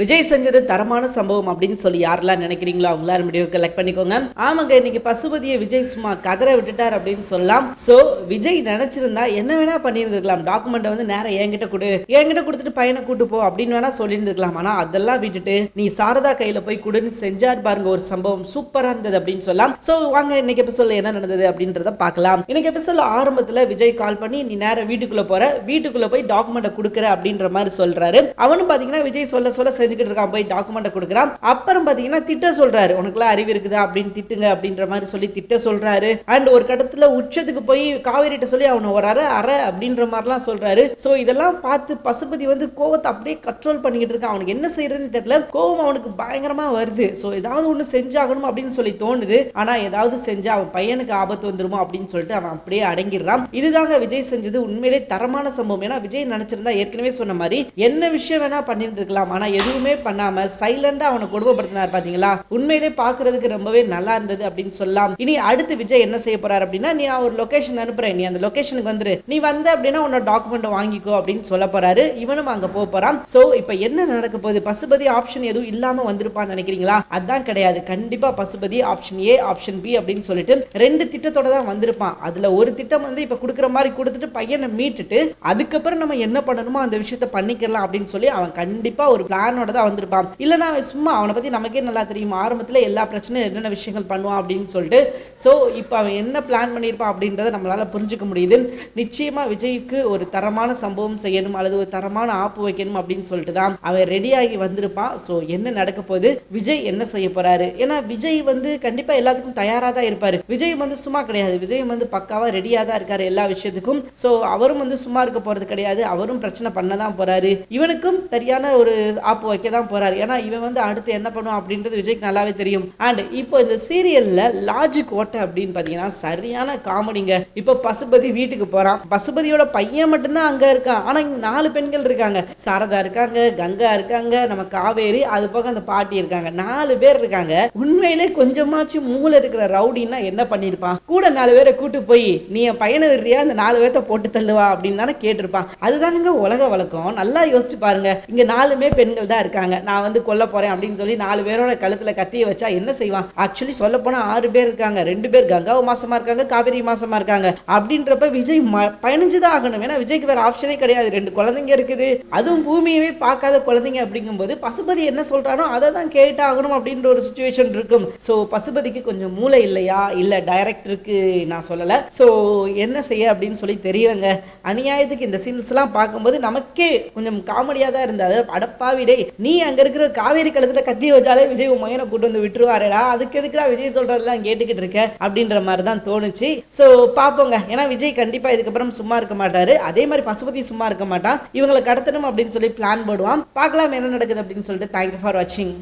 விஜய் செஞ்சது தரமான சம்பவம் அப்படின்னு சொல்லி யாரெல்லாம் நினைக்கிறீங்களோ அவங்களாம் முடிவு கலெக்ட் பண்ணிக்கோங்க. ஆமாங்க இன்னைக்கு பசுபதியை விஜய் சும்மா கதற விட்டுட்டார் அப்படின்னு சொல்லலாம். சோ விஜய் நினைச்சிருந்தா என்ன வேணா பண்ணியிருந்திருக்கலாம். டாக்குமெண்ட்டை வந்து நேரம் என்கிட்ட கொடு. என்கிட்ட கொடுத்துட்டு பையனை கூட்டு போ அப்படின்னு வேணா சொல்லியிருந்திருக்கலாம். ஆனா அதெல்லாம் விட்டுட்டு நீ சாரதா கையில போய் கொடுன்னு செஞ்சார் பாருங்க ஒரு சம்பவம் சூப்பரா இருந்தது அப்படின்னு சொல்லலாம். சோ வாங்க இன்னைக்கு எபிசோட்ல என்ன நடந்தது அப்படின்றத பார்க்கலாம். இன்னைக்கு எபிசோட்ல ஆரம்பத்துல விஜய் கால் பண்ணி நீ நேரம் வீட்டுக்குள்ள போற. வீட்டுக்குள்ள போய் டாக்குமெண்ட்டை கொடுக்குற அப்படின்ற மாதிரி சொல்றாரு. அவனும் பாத்தீங்கன்னா விஜய் சொல்ல சொல்ல செஞ்சுக்கிட்டு இருக்கான் போய் டாக்குமெண்ட்டை கொடுக்குறான். அப்புறம் பாத்தீங்கன்னா திட்ட சொல்றாரு. உனக்குலாம் அறிவு இருக்குதா? அப்படின்னு திட்டுங்க அப்படின்ற மாதிரி சொல்லி திட்ட சொல்றாரு. அண்ட் ஒரு கட்டத்துல உச்சத்துக்கு போய் காவேரிட்ட சொல்லி அவனை ஒரு அற அற அப்படின்ற மாதிரிலாம் சொல்றாரு. சோ இதெல்லாம் பார்த்து பசுபதி வந்து கோவத்தை அப்படியே கண்ட்ரோல் பண்ணிக்கிட்டு இருக்கான். அவனுக்கு என்ன செய்யறதுன்னு தெரியல. கோவம் அவனுக்கு பயங்கரமா வருது. சோ ஏதாவது ஒண்ணு செஞ்சாகணும் அப்படின்னு சொல்லி தோணுது. ஆனா ஏதாவது செஞ்சா அவன் பையனுக்கு ஆபத்து வந்துருமோ அப்படின்னு சொல்லிட்டு அவன் அப்படியே அடங்கிடுறான். இதுதாங்க விஜய் செஞ்சது. உண்மையிலே தரமான சம்பவம். ஏன்னா விஜய் நினைச்சிருந்தா ஏற்கனவே சொன்ன மாதிரி என்ன விஷயம் வேணா பண்ணியிருந்திருக்கலாம். ஆனா எதுவும் பண்ணாம சைலண்டா அவனை கொடுமைப்படுத்தினார் பாத்தீங்களா? உண்மையிலே பாக்குறதுக்கு ரொம்பவே நல்லா இருந்தது அப்படின்னு சொல்லலாம். இனி அடுத்து விஜய் என்ன செய்ய போறாரு அப்படின்னா நீ நான் ஒரு லொகேஷன் அனுப்புறேன். நீ அந்த லொகேஷனுக்கு வந்துரு. நீ வந்த அப்படின்னா உன்னோட டாக்குமெண்ட் வாங்கிக்கோ அப்படின்னு சொல்ல போறாரு. இவனும் அங்க போக போறான். சோ இப்போ என்ன நடக்க போகுது? பசுபதி ஆப்ஷன் எதுவும் இல்லாம வந்திருப்பான்னு நினைக்கிறீங்களா? அதான் கிடையாது. கண்டிப்பா Pasupathi option A option B அப்படின்னு சொல்லிட்டு ரெண்டு திட்டத்தோட தான் வந்திருப்பான். அதுல ஒரு திட்டம் வந்து இப்ப கொடுக்குற மாதிரி கொடுத்துட்டு பையனை மீட்டுட்டு அதுக்கப்புறம் நம்ம என்ன பண்ணணுமோ அந்த விஷயத்த பண்ணிக்கலாம் அப்படின்னு சொல்லி அவன் கண்டிப்பா ஒரு பிளான் பிளானோட தான் வந்திருப்பான் இல்லைனா அவன் சும்மா அவனை பத்தி நமக்கே நல்லா தெரியும். ஆரம்பத்தில் எல்லா பிரச்சனையும் என்னென்ன விஷயங்கள் பண்ணுவான் அப்படின்னு சொல்லிட்டு. ஸோ இப்போ அவன் என்ன பிளான் பண்ணியிருப்பான் அப்படின்றத நம்மளால புரிஞ்சுக்க முடியுது. நிச்சயமா விஜய்க்கு ஒரு தரமான சம்பவம் செய்யணும் அல்லது ஒரு தரமான ஆப்பு வைக்கணும் அப்படின்னு சொல்லிட்டு தான் அவன் ரெடியாகி வந்திருப்பான். ஸோ என்ன நடக்க போகுது? விஜய் என்ன செய்ய போறாரு? ஏன்னா விஜய் வந்து கண்டிப்பாக எல்லாத்துக்கும் தயாராக தான் இருப்பார். விஜய் வந்து சும்மா கிடையாது. விஜய் வந்து பக்காவாக ரெடியாக தான் இருக்காரு எல்லா விஷயத்துக்கும். ஸோ அவரும் வந்து சும்மா இருக்க போறது கிடையாது. அவரும் பிரச்சனை பண்ண தான் போறாரு. இவனுக்கும் சரியான ஒரு ஆப்பு வைக்க தான் போறாரு. ஏன்னா இவன் வந்து அடுத்து என்ன பண்ணுவான் அப்படின்றது விஜய்க்கு நல்லாவே தெரியும். அண்ட் இப்போ இந்த சீரியல்ல லாஜிக் ஓட்ட அப்படின்னு பாத்தீங்கன்னா சரியான காமெடிங்க. இப்போ பசுபதி வீட்டுக்கு போறான். பசுபதியோட பையன் மட்டும்தான் அங்க இருக்கான். ஆனா இங்க நாலு பெண்கள் இருக்காங்க. சாரதா இருக்காங்க கங்கா இருக்காங்க நம்ம காவேரி அது போக அந்த பாட்டி இருக்காங்க. நாலு பேர் இருக்காங்க. உண்மையிலே கொஞ்சமாச்சும் மூளை இருக்கிற ரவுடின்னா என்ன பண்ணிருப்பான்? கூட நாலு பேரை கூட்டு போய் நீ என் பையனை விடுறியா? அந்த நாலு பேர்த்த போட்டு தள்ளுவா? அப்படின்னு தானே கேட்டிருப்பான். அதுதானுங்க உலக வழக்கம். நல்லா யோசிச்சு பாருங்க. இங்க நாலுமே பெண்கள் தான் இருக்காங்க. நான் வந்து கொல்ல போறேன் அப்படின்னு சொல்லி நாலு பேரோட கழுத்துல கத்தியை வச்சா என்ன செய்வான்? ஆக்சுவலி சொல்ல போனா ஆறு பேர் இருக்காங்க. ரெண்டு பேர் கங்காவு மாசமா இருக்காங்க காவேரி மாசமா இருக்காங்க. அப்படின்றப்ப விஜய் ம- பயணிச்சுதான் ஆகணும். ஏன்னா விஜய்க்கு வேற ஆப்ஷனே கிடையாது. ரெண்டு குழந்தைங்க இருக்குது. அதுவும் பூமியவே பார்க்காத குழந்தைங்க அப்படிங்கும்போது பசுபதி என்ன சொல்றானோ அதை தான் கேட்டாகணும் அப்படின்ற ஒரு சுச்சுவேஷன் இருக்கும். ஸோ பசுபதிக்கு கொஞ்சம் மூளை இல்லையா? இல்ல டைரக்டருக்கு நான் சொல்லல. ஸோ என்ன செய்ய அப்படின்னு சொல்லி தெரியலங்க. அநியாயத்துக்கு இந்த சீன்ஸ்லாம் பார்க்கும்போது நமக்கே கொஞ்சம் காமெடியாக தான் இருந்தது. அடப்பாவிடே நீ அங்க இருக்கிற காவேரி கழுத்துல கத்தி வச்சாலே விஜய் உன் மகனை கூட்டு வந்து விட்டுருவாருடா. அதுக்கு எதுக்குடா விஜய் சொல்றதெல்லாம் கேட்டுக்கிட்டு இருக்க அப்படின்ற மாதிரி தான் தோணுச்சு. ஸோ பார்ப்போங்க ஏன்னா விஜய் கண்டிப்பா இதுக்கப்புறம் சும்மா இருக்க மாட்டாரு. அதே மாதிரி பசுபதி சும்மா இருக்க மாட்டான். இவங்களை கடத்தணும் அப்படின்னு சொல்லி பிளான் போடுவான். பார்க்கலாம் என்ன நடக்குது அப்படின்னு சொல்லிட்டு தேங்க்யூ ஃபார் வாட்சிங்